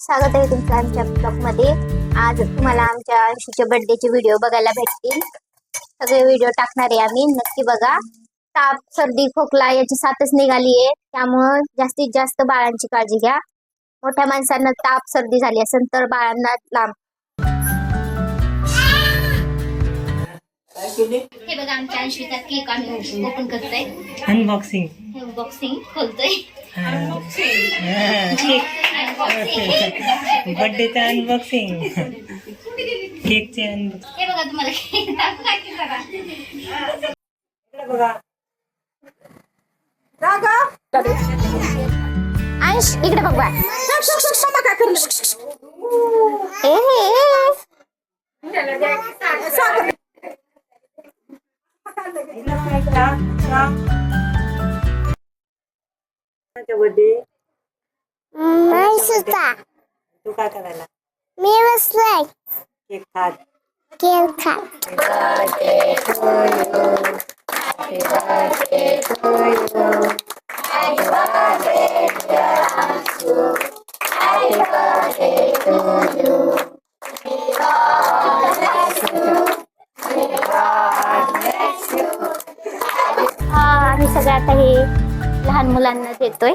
स्वागत आहे तुमचं आमच्या ब्लॉगमध्ये. आज तुम्हाला आमच्या अंशीच्या बर्थडेचे व्हिडिओ बघायला भेटतील. सगळे व्हिडिओ टाकणार आहे आम्ही. नक्की बघा. ताप सर्दी खोकला याची साथच निघाली आहे. त्यामुळं जास्तीत जास्त बाळांची काळजी घ्या. मोठ्या माणसांना ताप सर्दी झाली असेल तर बाळांना लांब. हे बघा आमच्या अंशीचा केक आम्ही ओपन करतोय. अनबॉक्सिंग हे. बॉक्सिंग खोलतोय बर्थडेचं अनबॉक्सिंग केकचे अनबॉक्सिंग हे बघा तुम्हाला केक दाखवायचे जरा. अंश इकडे बघ बा. ए, सुद्धा. तू काय करायला? मी बसलाय. केक खात. केक खात. हा, आम्ही सगळं आता हे लहान मुलांना देतोय.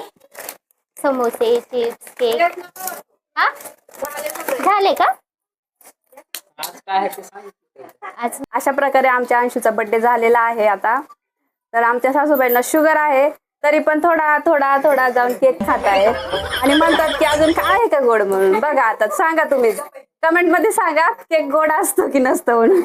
समोसे चिप्स केक. हा? झाले का? आज अशा प्रकारे आमच्या अंशूचा बर्थडे झालेला आहे आता. तर आमच्या सासूबाईंना शुगर आहे तरी पण थोडा थोडा थोडा जाऊन केक खात आहे आणि म्हणतात की अजून काय आहे का गोड म्हणून? बघा आता सांगा तुम्ही. कमेंटमध्ये सांगा केक गोड असतो की नसतो म्हणून.